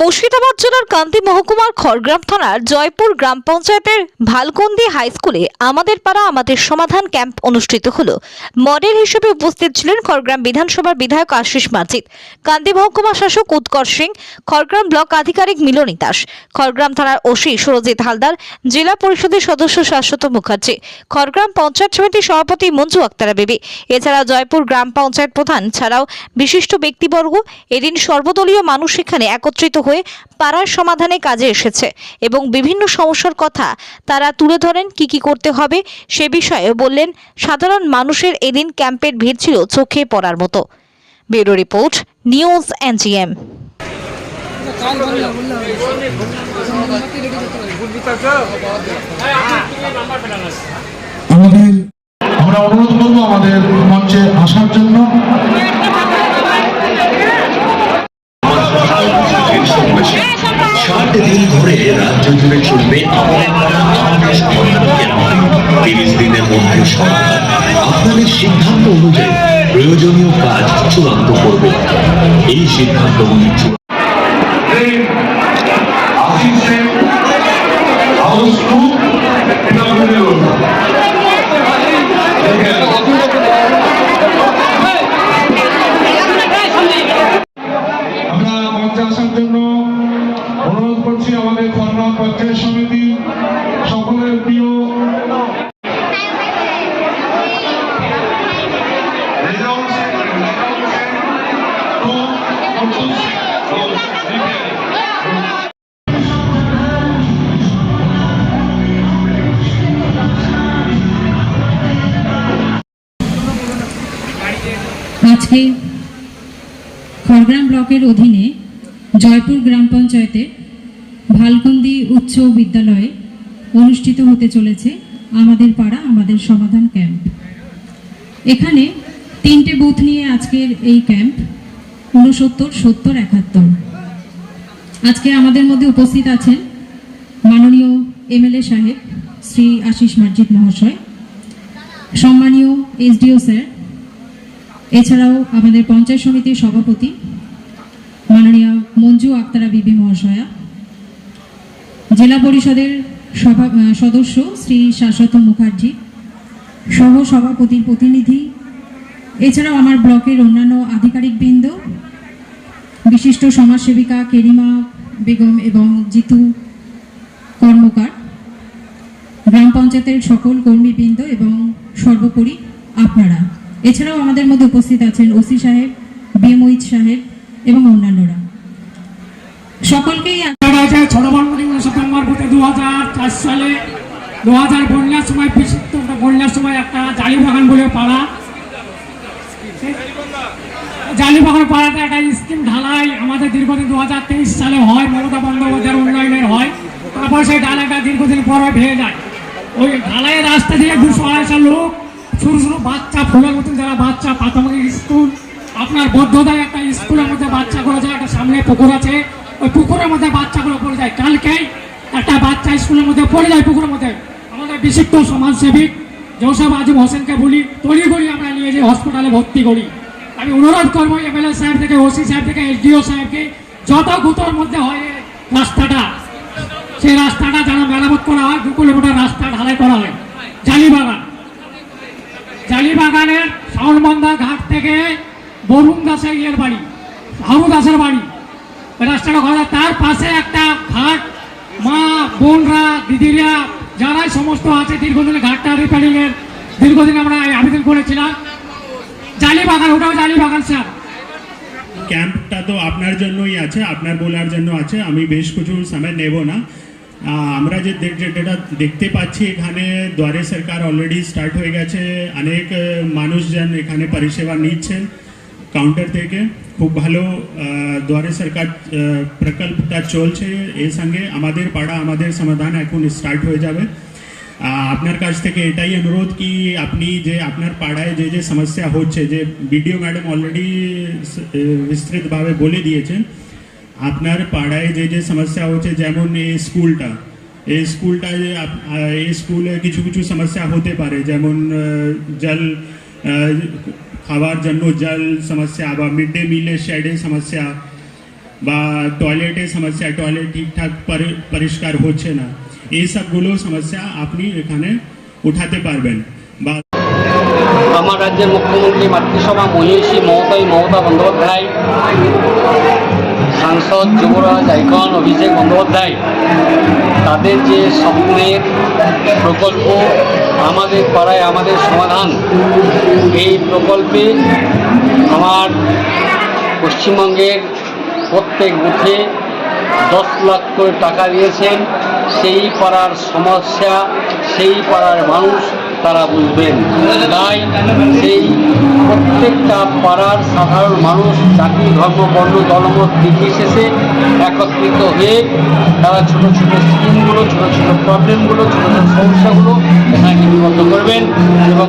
মুর্শিদাবাদ জেলার কান্তি মহকুমার খড়গ্রাম থানার জয়পুর গ্রাম পঞ্চায়েতের ভালকন্দি হাই স্কুলে আমাদের পাড়া, আমাদের সমাধান ক্যাম্প অনুষ্ঠিত হলো। মডেল হিসেবে উপস্থিত ছিলেন খড়গ্রাম বিধানসভার বিধায়ক আশিস মাজিদ কান্দি মহকুমা শাসক উৎকর্ষ সিং, খড়গ্রাম ব্লক আধিকারিক মিলনী দাস, খড়গ্রাম থানার ওসি সুরজিৎ হালদার, জেলা পরিষদের সদস্য শাশ্বত মুখার্জি, খড়গ্রাম পঞ্চায়েত সমিতির সভাপতি মঞ্জু আক্তারা বেবি। এছাড়া জয়পুর গ্রাম পঞ্চায়েত প্রধান ছাড়াও বিশিষ্ট ব্যক্তিবর্গ, এদিন সর্বদলীয় মানুষ এখানে একত্রিত হয়ে পাড়ার সমাধানে কাজে এসেছে এবং বিভিন্ন সমস্যার কথা তারা তুলে ধরেন কি কি করতে হবে সে বিষয়ে বললেন, সাধারণ মানুষের এদিন ক্যাম্পের ভিড় ছিল চোখে পড়ার মতো। Bureau report, news NGM. আমরা অনুরোধ করব আমাদের মঞ্চে আসার জন্য। আপনাদের সিদ্ধান্ত অনুযায়ী প্রয়োজনীয় কাজ চূড়ান্ত করবে। এই সিদ্ধান্ত নিচ্ছে। আজকে খড়গ্রাম ব্লকের অধীনে জয়পুর গ্রাম পঞ্চায়েতের ভালকুন্দি উচ্চ বিদ্যালয়ে অনুষ্ঠিত হতে চলেছে আমাদের পাড়া, আমাদের সমাধান ক্যাম্প। এখানে তিনটে বুথ নিয়ে আজকের এই ক্যাম্প ঊনসত্তর, সত্তর, একাত্তর। আজকে আমাদের মধ্যে উপস্থিত আছেন মাননীয় এমএলএ সাহেব শ্রী আশিস মার্জিত মহাশয়, সম্মানীয় এসডিও স্যার এছাড়াও আমাদের পঞ্চায়েত সমিতির সভাপতি মাননীয় মঞ্জু আক্তারা বিবি মহাশয়া, জেলা পরিষদের সভা সদস্য শ্রী শাশ্বত মুখার্জি সহ সভাপতির প্রতিনিধি। এছাড়াও আমার ব্লকের অন্যান্য আধিকারিকবৃন্দ, বিশিষ্ট সমাজসেবিকা কেরিমা বেগম এবং জিতু কর্মকার, গ্রাম পঞ্চায়েতের সকল কর্মীবৃন্দ এবং সর্বোপরি আপনারা। এছাড়াও আমাদের মধ্যে উপস্থিত আছেন ওসি সাহেব বিএমওইচ সাহেব এবং অন্যান্যরা। সকলকেই সেপ্টেম্বর ভোটে দু হাজার চার সালে দু হাজার বন্যার সময় বিশিষ্ট বন্যার সময় একটা জালিবাগান বলে পাড়া। জালিবাগান পাড়াতে একটা স্কিম ঢালাই আমাদের দীর্ঘদিন দু তেইশ সালে হয়, মমতা বন্দ্যোপাধ্যায়ের উন্নয়নের হয়। তারপর সেই ঢালাইটা দীর্ঘদিন পরে ভেঙে যায়। ওই ঢালাইয়ের রাস্তা দিয়ে দুশো আড়াইশো লোক ছোটো ছোটো বাচ্চা ফুলের মতন, যারা বাচ্চা, প্রাথমিক স্কুল, আপনার বদ্ধতায় একটা স্কুলের মধ্যে বাচ্চা করে যায়, একটা সামনে পুকুর আছে, ওই পুকুরের মধ্যে বাচ্চাগুলো পড়ে যায়। কালকেই একটা বাচ্চা স্কুলের মধ্যে পড়ে যায় পুকুরের মধ্যে। আমাদের বিশিষ্ট সমাজসেবিক জৌসাব আজিম হোসেনকে বলি তড়ি করি আমরা নিয়ে যাই হসপিটালে ভর্তি করি। আমি অনুরোধ করব এমএলএ সাহেব থেকে, ওসি সাহেব থেকে, এসডিও সাহেবকে, যত গুতোর মধ্যে হয় রাস্তাটা, সেই রাস্তাটা যেন মেরামত করা হয়, দু কিলোমিটার রাস্তা ঢালাই করা হয়। জালিবাগান শাওনবন্ধা ঘাট থেকে বরুণ দাসের ইয়ের বাড়ি, হারু দাসের বাড়ি। রাস্তাটা করা তার পাশে একটা ঘাট। মা, বোনরা, দিদিরা, যারাই সমস্ত আছে, দীর্ঘদিন ঘাটটা রিপেয়ারিং এর দীর্ঘদিন আমরা আবেদন করেছিলাম। জালিবাগান, ওটাও জালিবাগান, স্যার। ক্যাম্পটা তো আপনার জন্যই আছে, আপনার বলার জন্য আছে। আমি বেশ কিছু সময় নেব না। আমরা যে যেটা দেখতে পাচ্ছি এখানে দ্বারে সরকার অলরেডি স্টার্ট হয়ে গেছে। অনেক মানুষজন এখানে পরিষেবা নিচ্ছেন কাউন্টার থেকে। খুব ভালো দ্বারে সরকার প্রকল্পটা চলছে। এর সঙ্গে আমাদের পাড়া, আমাদের সমাধান এখন স্টার্ট হয়ে যাবে। আপনার কাছ থেকে এটাই অনুরোধ কি আপনি যে আপনার পাড়ায় যে যে সমস্যা হচ্ছে, যে বিডিও ম্যাডাম অলরেডি বিস্তৃতভাবে বলে দিয়েছেন আপনার পাড়ায় যে যে সমস্যা হচ্ছে, যেমন এই স্কুলটা এই স্কুলটা যে এই স্কুলে কিছু কিছু সমস্যা হতে পারে, যেমন জল খাওয়ার জন্য জল সমস্যা বা মিড ডে মিলের শেডের সমস্যা বা টয়লেটের সমস্যা, টয়লেট ঠিকঠাক পরি- পরিষ্কার হচ্ছে না। এই সবগুলো সমস্যা আপনি এখানে উঠাতে পারবেন। বা আমার রাজ্যের মুখ্যমন্ত্রী, মাতৃসভা মহিষী মমতাই মমতা বন্দ্যোপাধ্যায়। সাংসদ যুবরাজ আইকন, অভিষেক বন্দ্যোপাধ্যায়, তাদের যে স্বপ্নের প্রকল্প, আমাদের পাড়ায় আমাদের সমাধান, এই প্রকল্পে আমার পশ্চিমবঙ্গের প্রত্যেক বুথে দশ লাখ করে টাকা দিয়েছেন। সেই পাড়ার সমস্যা, সেই পাড়ার মানুষ তারা বুঝবেন, তাই সেই প্রত্যেকটা পাড়ার সাধারণ মানুষ, জাতি, ধর্ম, বর্ণ দলমত নির্বিশেষে একত্রিত হয়ে তারা ছোট ছোট স্কিমগুলো ছোট ছোট প্রবলেমগুলো ছোট ছোট সমস্যাগুলো এখানে লিপিবদ্ধ করবেন এবং